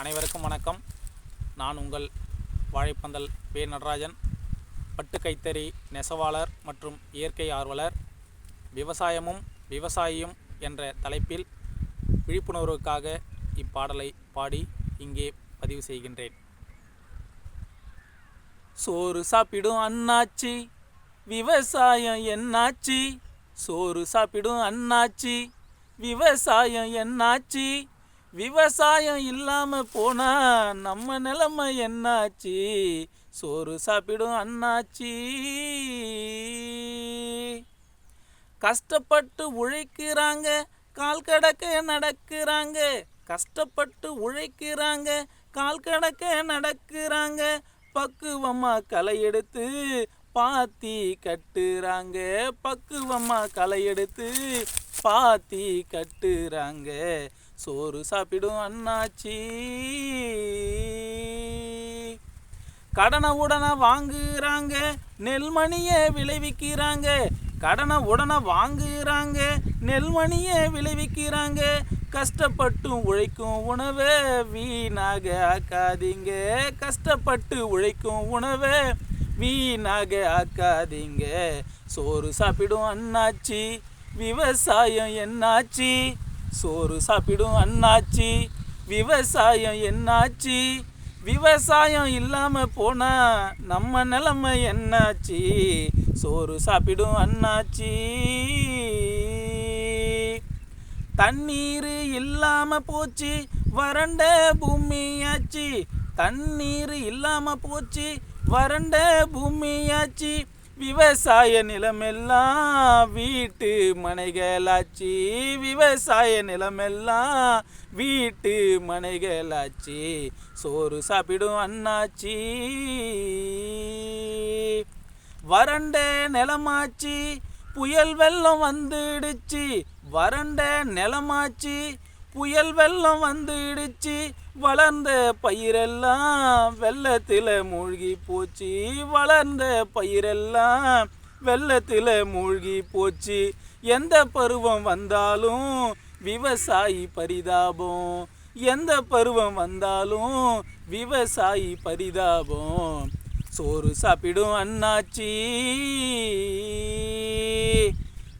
அனைவருக்கும் வணக்கம். நான் உங்கள் வாழைப்பந்தல் வே. நடராஜன் பட்டு கைத்தறி நெசவாளர் மற்றும் இயற்கை ஆர்வலர். விவசாயமும் விவசாயியும் என்ற தலைப்பில் விழிப்புணர்வுக்காக இப்பாடலை பாடி இங்கே பதிவு செய்கின்றேன். சோறு சாப்பிடும் அண்ணாச்சி விவசாயம் என்னாச்சி? சோறு சாப்பிடும் அண்ணாச்சி விவசாயம் என்னாச்சி? விவசாயம் இல்லாம போனா நம்ம நிலைமை என்னாச்சு? சோறு சாப்பிடும் அண்ணாச்சி. கஷ்டப்பட்டு உழைக்கிறாங்க கால் கடக்க நடக்கிறாங்க. கஷ்டப்பட்டு உழைக்கிறாங்க கால் கடக்க நடக்கிறாங்க. பக்குவமா களை எடுத்து பாத்தி கட்டுறாங்க. பக்குவமா களை எடுத்து பாத்தி கட்டுறாங்க. சோறு சாப்பிடும் அண்ணாச்சி. கடனை உடனே வாங்குறாங்க நெல்மணியை விளைவிக்கிறாங்க. கடனை உடனே வாங்குறாங்க நெல்மணியை விளைவிக்கிறாங்க. கஷ்டப்பட்டு உழைக்கும் உணவை வீணாக ஆக்காதீங்க. கஷ்டப்பட்டு உழைக்கும் உணவை வீணாக ஆக்காதீங்க. சோறு சாப்பிடும் அண்ணாச்சி விவசாயம் என்னாச்சி? சோறு சாப்பிடும் அண்ணாச்சி. விவசாயம் என்னாச்சு? விவசாயம் இல்லாமல் போனால் நம்ம நிலமை என்னாச்சு? சோறு சாப்பிடும் அண்ணாச்சி. தண்ணீர் இல்லாமல் போச்சு வறண்ட பூமியாச்சு. தண்ணீர் இல்லாமல் போச்சு வறண்ட பூமியாச்சு. விவசாய நிலமெல்லாம் வீட்டு மனைகளாச்சு. விவசாய நிலமெல்லாம் வீட்டு மனைகளாச்சு. சோறு சாப்பிடும் அண்ணாச்சி. வறண்ட நிலமாச்சு. புயல் வெள்ளம் வந்துடுச்சு. வறண்ட நிலமாச்சு. புயல் வெள்ளம் வந்து இடிச்சு வளர்ந்த பயிரெல்லாம் வெள்ளத்தில் மூழ்கி போச்சு. வளர்ந்த பயிரெல்லாம் வெள்ளத்தில் மூழ்கி போச்சு. எந்த பருவம் வந்தாலும் விவசாயி பரிதாபம். எந்த பருவம் வந்தாலும் விவசாயி பரிதாபம். சோறு சாப்பிடும் அண்ணாச்சி.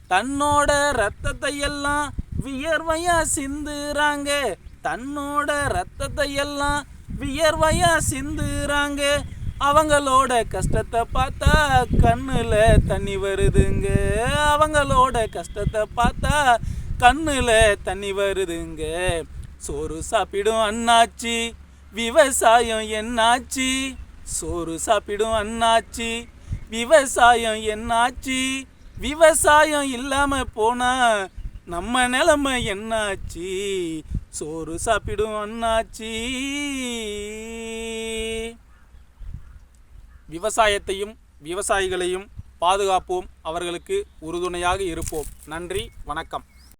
தன்னோட ரத்தத்தை எல்லாம் வியர்வையா சிந்துறாங்க. தன்னோட ரத்தத்தை எல்லாம் வியர்வையா சிந்துறாங்க. அவங்களோட கஷ்டத்தை பார்த்தா கண்ணுல தண்ணி வருதுங்க. அவங்களோட கஷ்டத்தை பார்த்தா கண்ணுல தண்ணி வருதுங்க. சோறு சாப்பிடும் அண்ணாச்சி விவசாயம் என்னாச்சு? சோறு சாப்பிடும் அண்ணாச்சி விவசாயம் என்னாச்சு? விவசாயம் இல்லாமல் போனால் நம்ம நிலைமை என்னாச்சு? சோறு சாப்பிடும் அண்ணாச்சி. விவசாயத்தையும் விவசாயிகளையும் பாதுகாப்போம். அவர்களுக்கு உறுதுணையாக இருப்போம். நன்றி வணக்கம்.